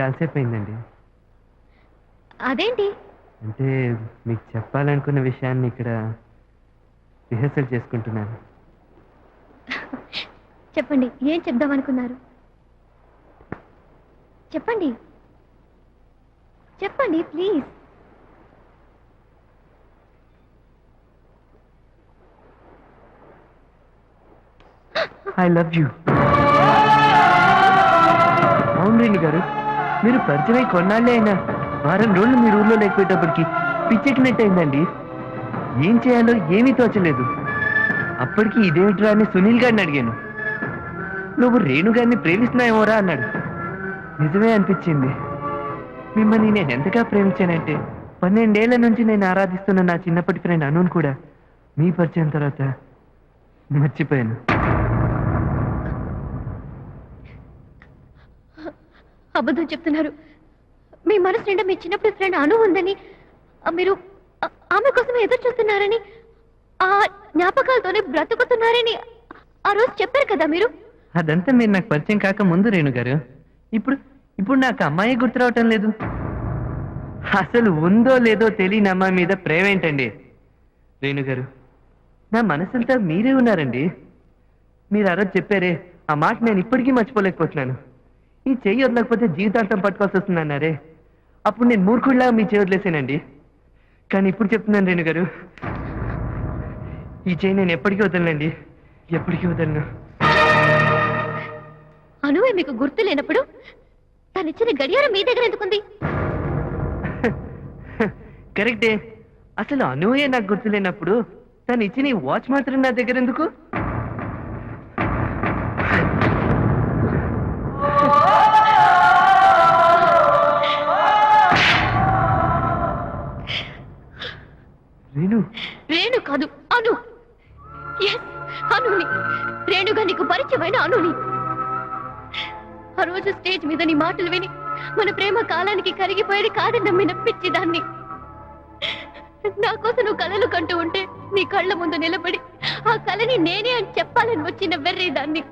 చాలాసేపు అయిందండి అదేంటి? అంటే మీకు చెప్పాలనుకున్న విషయాన్ని ఇక్కడ రిహర్సల్ చేసుకుంటున్నాను. చెప్పండి ఏం చెప్దామనుకున్నారు? చెప్పండి. చెప్పండి ప్లీజ్. ఐ లవ్ యూ అవును గారు మీరు పరిచయం కొన్నాళ్ళే అయినా వారం రోజులు మీరు ఊర్లో లేకపోయేటప్పటికి పిచ్చెక్కినట్టు అయిందండి ఏం చేయాలో ఏమీ తోచలేదు. అప్పటికి ఇదేమిట్రా అని సునీల్ గారిని అడిగాను. నువ్వు రేణుగారిని ప్రేమిస్తున్నాయేమోరా అన్నాడు. నిజమే అనిపించింది. మిమ్మల్ని నేను ఎంతగా ప్రేమించానంటే పన్నెండేళ్ళ నుంచి నేను ఆరాధిస్తున్న నా చిన్నప్పటి ఫ్రెండ్ అనుని కూడా మీ పరిచయం తర్వాత మర్చిపోయాను. అబద్ధం చెప్తున్నారు. మీ మనసు నిండా మీ చిన్నప్పుడు ఫ్రెండ్ అను ఉందని మీరు ఆమె కోసం ఎదురు చూస్తున్నారని ఆ జ్ఞాపకాలతోనే బ్రతుకుతున్నారని ఆ రోజు చెప్పారు కదా మీరు? అదంతా మీరు నాకు పరిచయం కాక ముందు రేణు గారు. ఇప్పుడు ఇప్పుడు నాకు అమ్మాయి గుర్తు రావటం లేదు. అసలు ఉందో లేదో తెలియని అమ్మాయి మీద ప్రేమ ఏంటండి? రేణు గారు నా మనసంతా మీరే ఉన్నారండి. మీరు ఆ రోజు చెప్పారే ఆ మాట నేను ఇప్పటికీ మర్చిపోలేకపోతున్నాను. ఈ చెయ్యి వదలకపోతే జీవితాంతం పట్టుకోవాల్సి వస్తుంది అన్నారే అప్పుడు నేను మూర్ఖుడిలా మీ చెయ్యి వదిలేసానండి. కానీ ఇప్పుడు చెప్తున్నాను రేణు గారు. ఈ చెయ్యి నేను ఎప్పటికీ వదలనండి. ఎప్పటికీ వదలను. అనువే మీకు గుర్తు లేనప్పుడు తనిచ్చిన గడియారం మీ దగ్గర ఎందుకుంది? కరెక్టే. అసలు అనూయే నాకు గుర్తులేనప్పుడు తను ఇచ్చిన ఈ వాచ్ మాత్రం నా దగ్గర ఎందుకు? రేణు. రేణు కాదు అను. అనుని. రేణుగా నీకు పరిచయమైన అనుని. ఆ రోజు స్టేజ్ మీద నీ మాటలు విని మన ప్రేమ కాలానికి కరిగిపోయేది కాదని నమ్మిన పిచ్చిదాన్ని. నా కోసం నువ్వు కలలు కంటూ ఉంటే నీ కళ్ళ ముందు నిలబడి ఆ కళని నేనే అని చెప్పాలని వచ్చిన వెర్రేదాన్ని.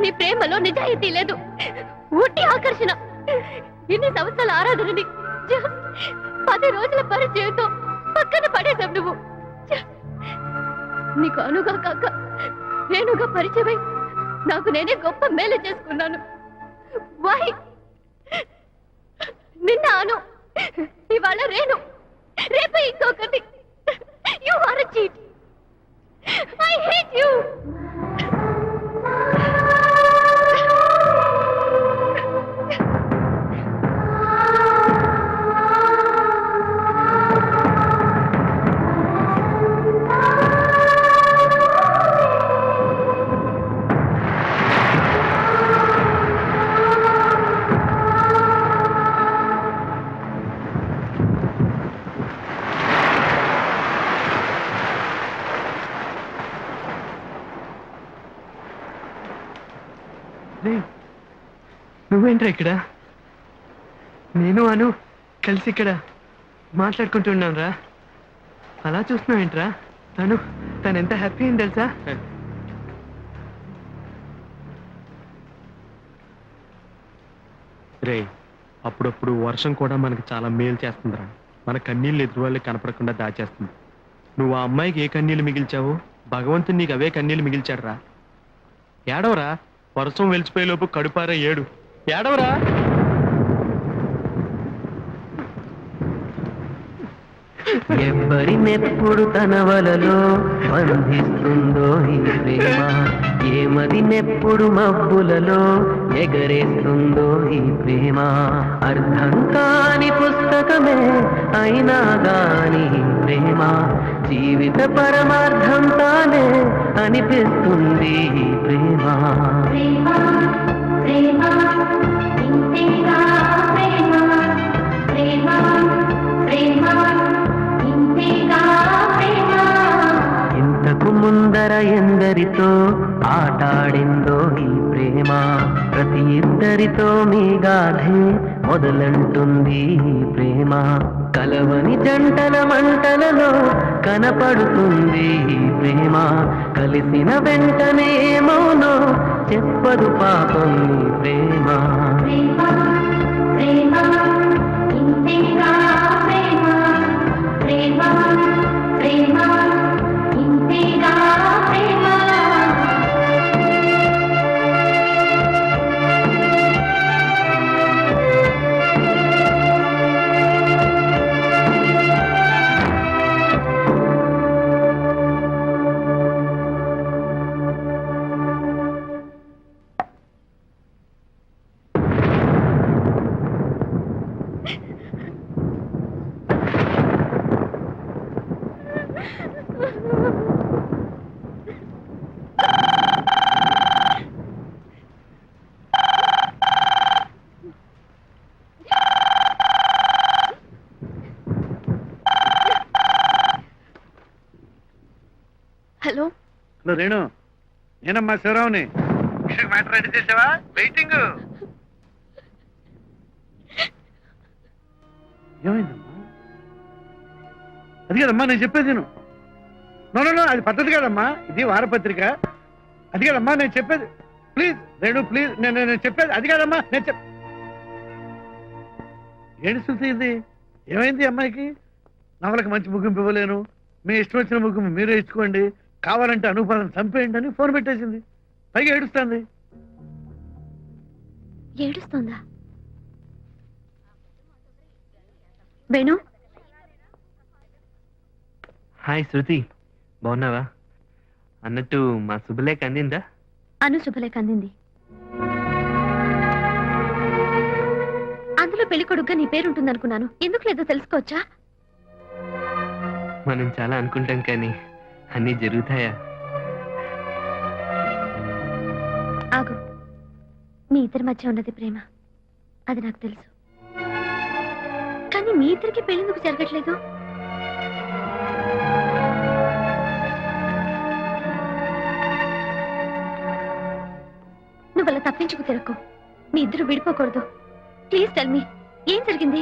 నీ ప్రేమలో నిజాయితీ లేదు. ఊటి ఆకర్షణ. ఇన్ని సంవత్సరాల ఆరాధనని పది రోజుల పరిచయంతో పక్కన పడేశావు నువ్వు. నీకు అనుగా కాక నేనుగా పరిచయమై నాకు నేనే గొప్ప మేలు చేసుకున్నాను. వై! నిన్న అను. ఇవాళ రేణు. రేపు ఇంకొకటి. నువ్వేంట్రా ఇక్కడ? నేను అను కలిసి ఇక్కడ మాట్లాడుకుంటున్నాం రా అలా చూస్తున్నావేంట్రా తను తను ఎంత హ్యాపీ అయింది తెలుసా? రే అప్పుడప్పుడు వర్షం కూడా మనకి చాలా మేలు చేస్తుందిరా. మన కన్నీళ్ళు ఎదురు వాళ్ళకి కనపడకుండా దాచేస్తుంది. నువ్వు ఆ అమ్మాయికి ఏ కన్నీళ్ళు మిగిల్చావో? భగవంతుడు నీకు అవే కన్నీళ్ళు మిగిల్చాడురా. ఏడవరా? వర్షం వెలిచిపోయేలోపు కడుపారా ఏడు. ఏడవరా? ఎవరినెప్పుడు తన వలలో బంధిస్తుందో ఈ ప్రేమ? ఏమదినెప్పుడు మబ్బులలో ఎగరేస్తుందో ఈ ప్రేమ? అర్థం కాని పుస్తకమే అయినా గాని ప్రేమ. జీవిత పరమార్థం తానే అనిపిస్తుంది ప్రేమ. ఇంతకు ముందర ఎందరితో ఆటాడిందో ఈ ప్రేమ? ప్రతి ఇద్దరితో మీ గాథే మొదలంటుంది ఈ ప్రేమ. కలవని జంటల మంటలలో కనపడుతుంది ప్రేమ. కలిసిన వెంటనే మౌనం చెప్పదు పాపం ప్రేమ. ప్రేమ ప్రేమ హలో. హలో రేణు. నేనమ్మా శివరావుని. మ్యాటర్ రెడీ చేసావా? వెయిటింగ్. ఏమైందమ్మా? అది కదమ్మా నేను చెప్పేది నేను నో నో, నో అది పద్ధతి కదమ్మా. ఇది వారపత్రిక. అది కదమ్మా నేను చెప్పేది. ప్లీజ్ రేణు ప్లీజ్ నేను నేను చెప్పేది. అది కదమ్మా నేను చెప్. ఏంటి శృతి ఇది? ఏమైంది అమ్మాయికి? నవలకు మంచి ముగింపు ఇవ్వలేను. మీ ఇష్టం వచ్చిన ముగింపు మీరే ఇచ్చుకోండి. కావాలంటే అనుపాదన చంపేయండి అని ఫోన్ పెట్టేసింది. పైగా ఏడుస్తుంది. ఏడుస్తోందా? వేణు హాయ్ శృతి. బాగున్నావా? అన్నట్టు మా శుభలేఖ అందిందా? అను శుభలేఖ అందింది. అందులో పెళ్ళి కొడుకుగా నీ పేరు ఉంటుందనుకున్నాను. ఎందుకు లేదో తెలుసుకోవచ్చా? మనం చాలా అనుకుంటాం కానీ అన్నీ జరుగుతాయా? ఆగు. మీ ఇద్దరి మధ్య ఉన్నది ప్రేమ. అది నాకు తెలుసు. కానీ మీ ఇద్దరికి పెళ్ళెందుకు జరగట్లేదు? తప్పించుకు తిరక్కు మీ ఇద్దరు విడిపోకూడదు. ప్లీజ్ టెల్ మీ ఏం జరిగింది?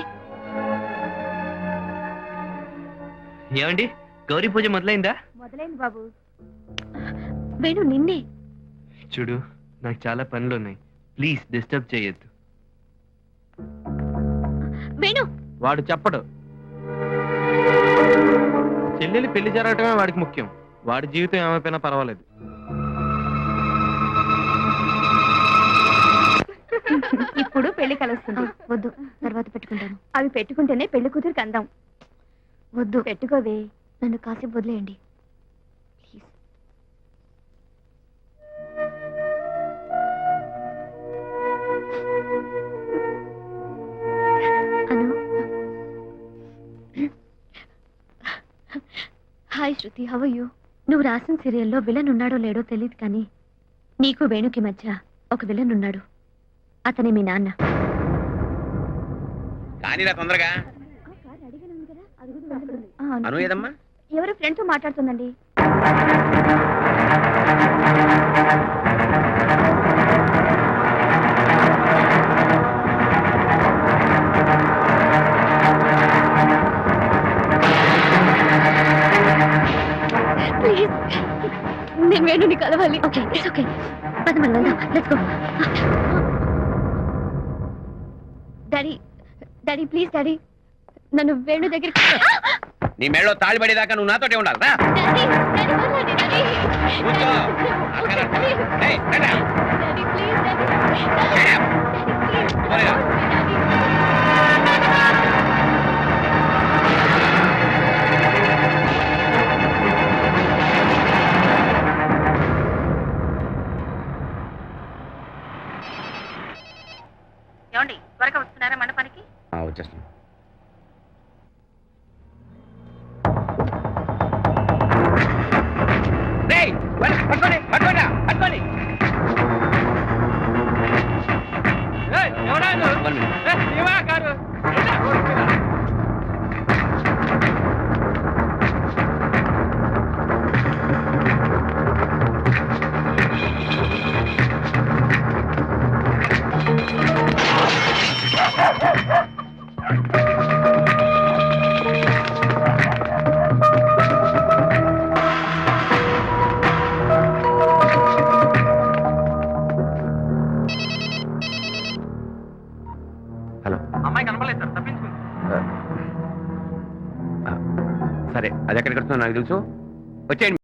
ఏమండి? గౌరీ పూజ మొదలైందా? మొదలైంది బాబు. వేణు నిన్నే. చూడు నాకు చాలా పనులు ఉన్నాయి ప్లీజ్ డిస్టర్బ్ చేయొద్దు. వేణు. వాడు చెప్పడు. చెల్లెలి పెళ్ళి జరగటమే వాడికి ముఖ్యం. వాడి జీవితం ఏమైపోయినా పర్వాలేదు. ఇప్పుడు పెళ్ళి కలుస్తుంది. వద్దు. తర్వాత పెట్టుకుంటాను. అవి పెట్టుకుంటేనే పెళ్ళి కూతురికి అందాం. వద్దు. పెట్టుకోవే. నన్ను కాసేపు వదిలేయండి. హాయ్ శృతి హవ్ యూ నువ్వు రాసిన సీరియల్లో విలన్ ఉన్నాడో లేడో తెలియదు కానీ నీకు వేణుకి మధ్య ఒక విలన్ ఉన్నాడు. అతనే మీ నాన్న. కానీరా తొందరగా. అను ఏదమ్మా? ఎవరు ఫ్రెండ్తో మాట్లాడుతుందండి? ప్లీజ్ నేను వేణుని కలవాలి. ఓకే ఇట్స్ ఓకే పద మనం వెళ్దాం let's go daddy daddy please daddy నన్ను వేణు దగ్గరికి నీ మెడలో తాళి పడేదాకా నువ్వు నాతోటే ఉండాలి రా డాడీ డాడీ వదలండి డాడీ కూర్చో. అక్కడ రా. ఏయ్, రండి. Daddy please daddy. పోనీరా. One minute. అది ఎక్కడికి వస్తుందో నాకు తెలుసు? వచ్చేయండి.